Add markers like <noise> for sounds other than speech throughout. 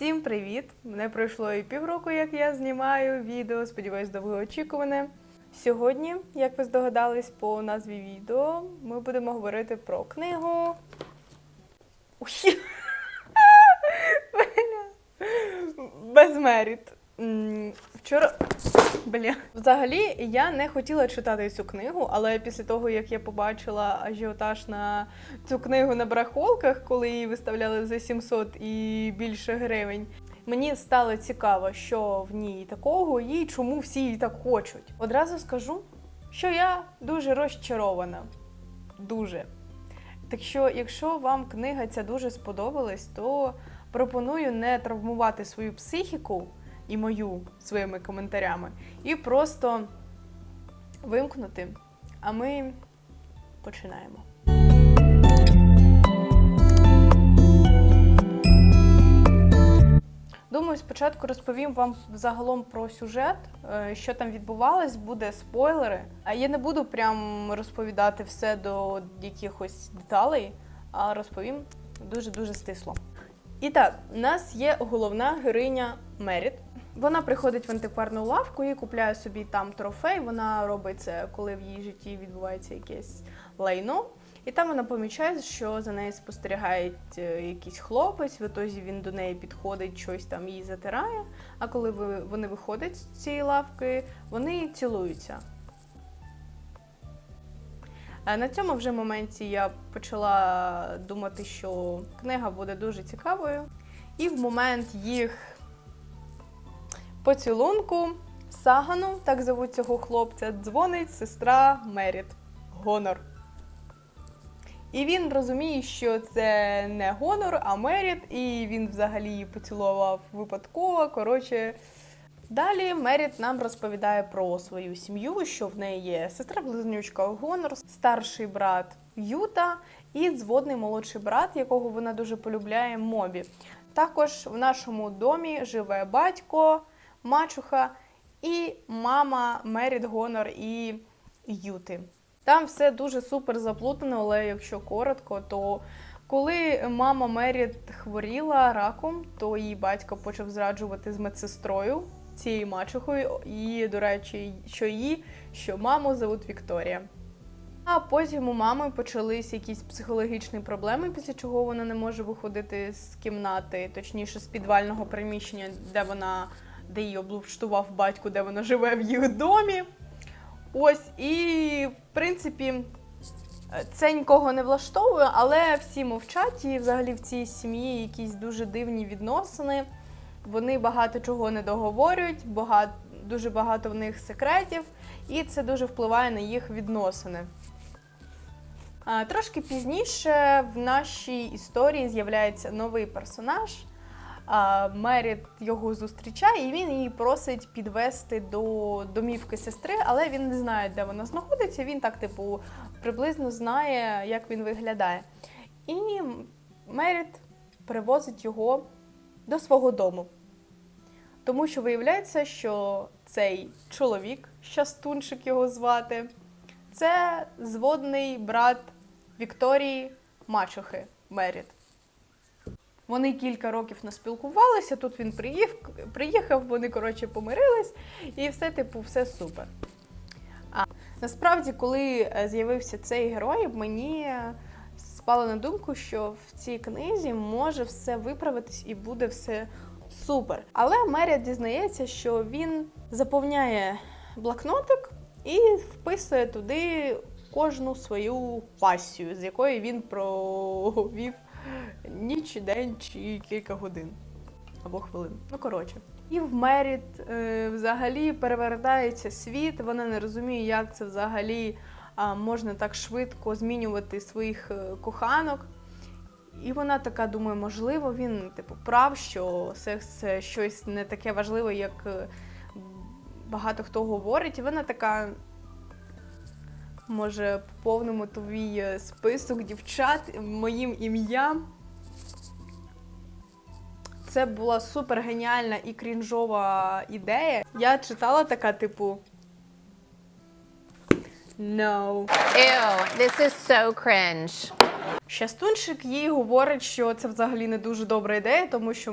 Всім привіт! Мене пройшло і півроку, як я знімаю відео. Сподіваюсь, довгоочікуване. Сьогодні, як ви здогадались по назві відео, ми будемо говорити про книгу. <laughs> Безмеріт. Вчора. Бля. Взагалі, я не хотіла читати цю книгу, але після того, як я побачила ажіотаж на цю книгу на барахолках, коли її виставляли за 700 і більше гривень, мені стало цікаво, що в ній такого і чому всі її так хочуть. Одразу скажу, що я дуже розчарована. Дуже. Так що, якщо вам книга ця дуже сподобалась, то пропоную не травмувати свою психіку і мою своїми коментарями, і просто вимкнути. А ми починаємо. Думаю, спочатку розповім вам загалом про сюжет, е, що там відбувалось, буде спойлери. А я не буду прям розповідати все до якихось деталей, а розповім дуже-дуже стисло. І так, у нас є головна героїня Меріт. Вона приходить в антикварну лавку і купляє собі там трофей. Вона робить це, коли в її житті відбувається якесь лайно. І там вона помічає, що за нею спостерігає е, якийсь хлопець. В ітозі він до неї підходить, щось там їй затирає. А коли вони виходять з цієї лавки, вони цілуються. Е, На цьому вже моменті я почала думати, що книга буде дуже цікавою. І в момент їх поцілунку Сагану, так зовуть цього хлопця, дзвонить сестра Меріт Гонор. І він розуміє, що це не Гонор, а Меріт, і він взагалі її поцілував випадково. Коротше, Далі Меріт нам розповідає про свою сім'ю, що в неї є сестра-близнючка Гонор, старший брат Юта і зводний молодший брат, якого вона дуже полюбляє Мобі. Також в нашому домі живе батько, мачуха і мама Меріт Гонор і Юти. Там все дуже супер заплутано, але якщо коротко, то коли мама Меріт хворіла раком, то її батько почав зраджувати з медсестрою цією мачухою. І, до речі, що її, що маму зовут Вікторія. А потім у мами почались якісь психологічні проблеми, після чого вона не може виходити з кімнати, точніше з підвального приміщення, де вона де її облаштував батько, де вона живе в їх домі. Ось, і в принципі, це нікого не влаштовує, але всі мовчать, і взагалі в цій сім'ї якісь дуже дивні відносини. Вони багато чого не договорюють, багато, дуже багато в них секретів, і це дуже впливає на їх відносини. Трошки пізніше в нашій історії з'являється новий персонаж. А, Меріт його зустрічає, і він її просить підвести до домівки сестри, але він не знає, де вона знаходиться. Він так, типу, приблизно знає, як він виглядає. І Меріт привозить його до свого дому. Тому що виявляється, що цей чоловік, щастунчик його звати, це зводний брат Вікторії Мачухи Меріт. Вони кілька років не спілкувалися, тут він приїхав, вони, коротше, помирились, і все, типу, все супер. А насправді, коли е, з'явився цей герой, мені спало на думку, що в цій книзі може все виправитись і буде все супер. Але Меріт дізнається, що він заповняє блокнотик і вписує туди кожну свою пасію, з якої він провів ніч, день чи кілька годин або хвилин. Ну коротше. І в Меріт е, взагалі перевертається світ. Вона не розуміє, як це взагалі а, можна так швидко змінювати своїх е, коханок. І вона така думає, можливо, він типу прав, що секс це щось не таке важливе, як е, багато хто говорить. І вона така. Може, поповнимо твій е, список дівчат моїм ім'ям. Це була супер геніальна і крінжова ідея. Я читала така, типу. No. Ew, this is so cringe. Щастунчик їй говорить, що це взагалі не дуже добра ідея, тому що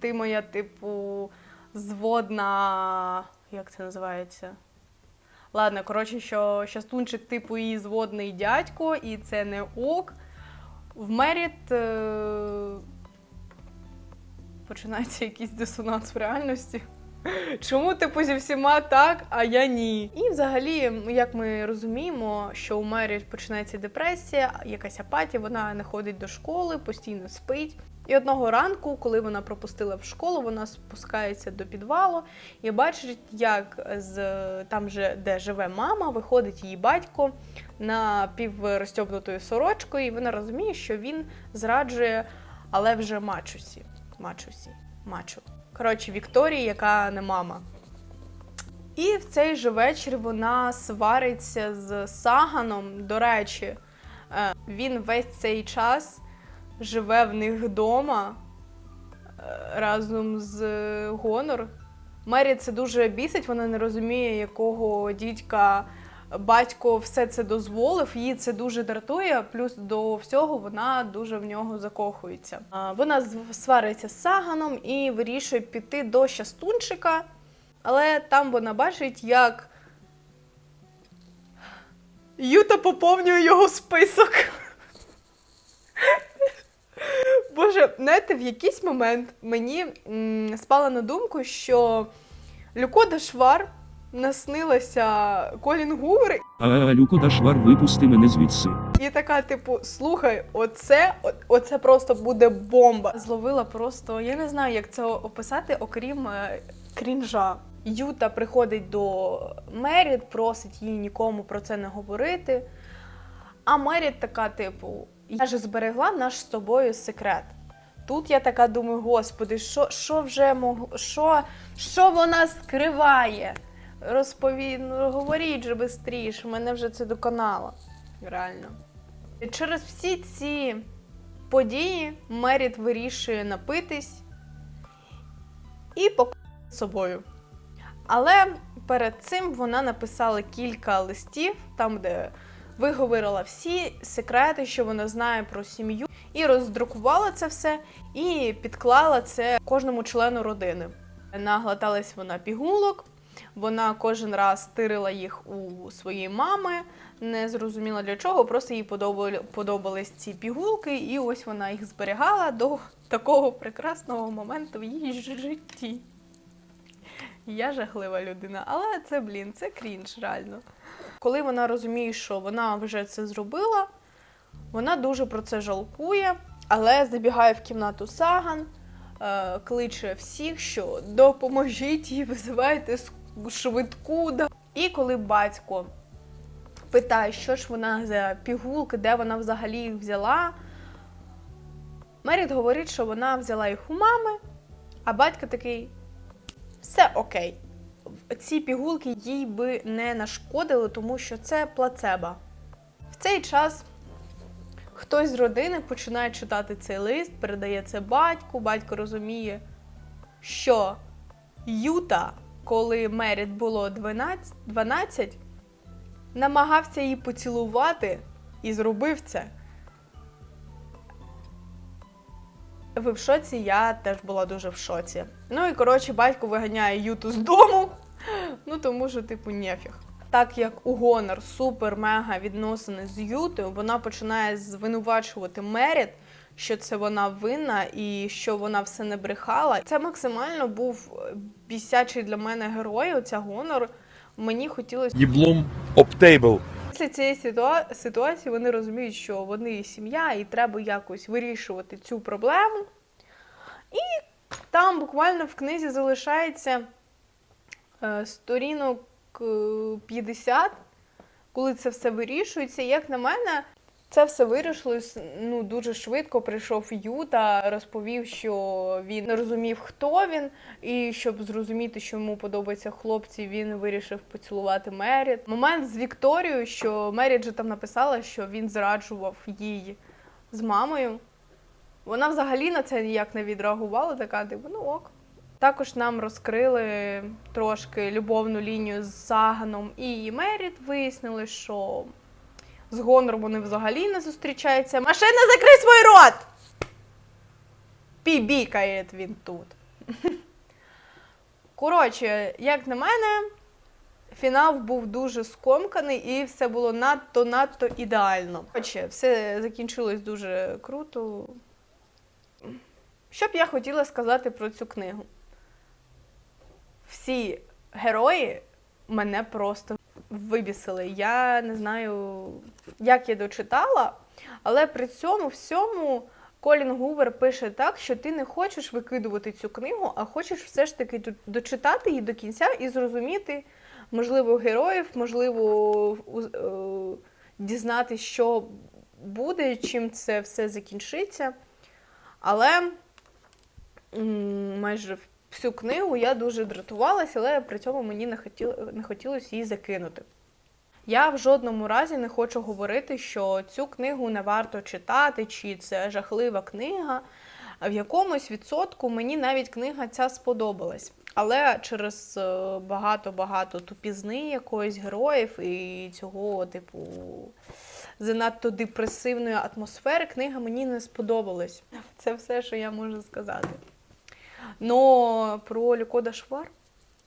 ти моя, типу, зводна. Як це називається? Ладно, коротше, що щастунчик, типу, її зводний дядько, і це не ок. В Меріт е... починається якийсь дисонанс в реальності. Чому типу зі всіма так, а я ні? І взагалі, як ми розуміємо, що у Мері починається депресія, якась апатія, вона не ходить до школи, постійно спить. І одного ранку, коли вона пропустила в школу, вона спускається до підвалу і бачить, як з там, же, де живе мама, виходить її батько на піврозтьобнутою сорочкою, і вона розуміє, що він зраджує, але вже мачусі. Мачусі. Мачу. Коротше, Вікторії, яка не мама. І в цей же вечір вона свариться з Саганом. До речі, е, він весь цей час живе в них вдома е, разом з Гонор. Мері це дуже бісить, вона не розуміє, якого дідька батько все це дозволив. Її це дуже дратує. Плюс до всього вона дуже в нього закохується. Вона свариться з Саганом і вирішує піти до щастунчика, але там вона бачить, як Юта поповнює його список. Боже, знаєте, в якийсь момент мені м, спала на думку, що Люкода Швар наснилася Колін Гувер, А Люко Дашвар випусти мене звідси. і така, типу, слухай, оце, о- оце просто буде бомба. Зловила просто, я не знаю, як це описати, окрім е, крінжа. Юта приходить до Меріт, просить їй нікому про це не говорити. А Меріт така, типу, я ж зберегла наш з тобою секрет. Тут я така думаю, господи, що, що вже могло, що, що вона скриває? Розпові... ну, говоріть же швидше, мене вже це доконало. Реально. І через всі ці події Меріт вирішує напитись і покончити з собою. Але перед цим вона написала кілька листів, там, де виговорила всі секрети, що вона знає про сім'ю, і роздрукувала це все, і підклала це кожному члену родини. Наглоталась вона пігулок, вона кожен раз тирила їх у своєї мами, не зрозуміла для чого, просто їй подобались ці пігулки, і ось вона їх зберігала до такого прекрасного моменту в її житті. Я жахлива людина, але це, блін, це крінж, реально. Коли вона розуміє, що вона вже це зробила, вона дуже про це жалкує, але забігає в кімнату Саган, е, кличе всіх, що допоможіть їй, визивайте швидку. І коли батько питає, що ж вона за пігулки, де вона взагалі їх взяла, Меріт говорить, що вона взяла їх у мами, а батько такий: все окей. Ці пігулки їй би не нашкодили, тому що це плацебо. В цей час хтось з родини починає читати цей лист, передає це батьку. Батько розуміє, що Юта, коли Меріт було 12, 12 намагався її поцілувати і зробив це. Ви в шоці? Я теж була дуже в шоці. Ну і коротше, батько виганяє Юту з дому. Ну тому що, типу, нефіг. Так як у Гонор супер-мега відносини з Ютою, вона починає звинувачувати Меріт, що це вона винна і що вона все не брехала. Це максимально був е, бісячий для мене герой. Оця Гонор. Мені хотілося Єблом об тейбл. Після цієї ситуа- ситуації вони розуміють, що вони сім'я і треба якось вирішувати цю проблему. І там буквально в книзі залишається сторінок е, 50, коли це все вирішується. Як на мене, це все вирішилось ну, дуже швидко. Прийшов Юта, розповів, що він не розумів, хто він, і щоб зрозуміти, що йому подобаються хлопці, він вирішив поцілувати Меріт. Момент з Вікторією, що Меріт же там написала, що він зраджував їй з мамою. Вона взагалі на це ніяк не відреагувала, така типу, ну ок. Також нам розкрили трошки любовну лінію з Саганом і Меріт. Вияснили, що З гонором вони взагалі не зустрічаються. Машина, закрий свій рот! Пібікає він тут. <laughs> Коротше, як на мене, фінал був дуже скомканий і все було надто-надто ідеально. Коротше, все закінчилось дуже круто. Що б я хотіла сказати про цю книгу? Всі герої мене просто вибісили. Я не знаю, як я дочитала, але при цьому всьому Колін Гувер пише так, що ти не хочеш викидувати цю книгу, а хочеш все ж таки дочитати її до кінця і зрозуміти, можливо, героїв, можливо, е, що буде, чим це все закінчиться. Але майже всю книгу я дуже дратувалася, але при цьому мені не, хотіло, не хотілося її закинути. Я в жодному разі не хочу говорити, що цю книгу не варто читати, чи це жахлива книга. В якомусь відсотку мені навіть книга ця сподобалась. Але через е, багато-багато тупізни якоїсь героїв і цього, типу, занадто депресивної атмосфери книга мені не сподобалась. Це все, що я можу сказати. Но про Лікода Швар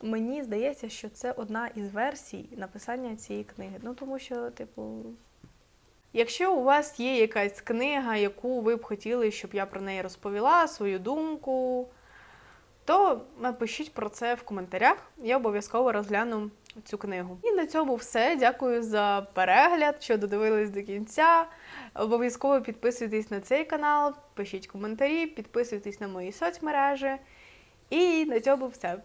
мені здається, що це одна із версій написання цієї книги. Ну тому що, типу, якщо у вас є якась книга, яку ви б хотіли, щоб я про неї розповіла, свою думку, то напишіть про це в коментарях. Я обов'язково розгляну цю книгу. І на цьому все. Дякую за перегляд, що додивились до кінця. Обов'язково підписуйтесь на цей канал, пишіть коментарі, підписуйтесь на мої соцмережі. І на цьому все.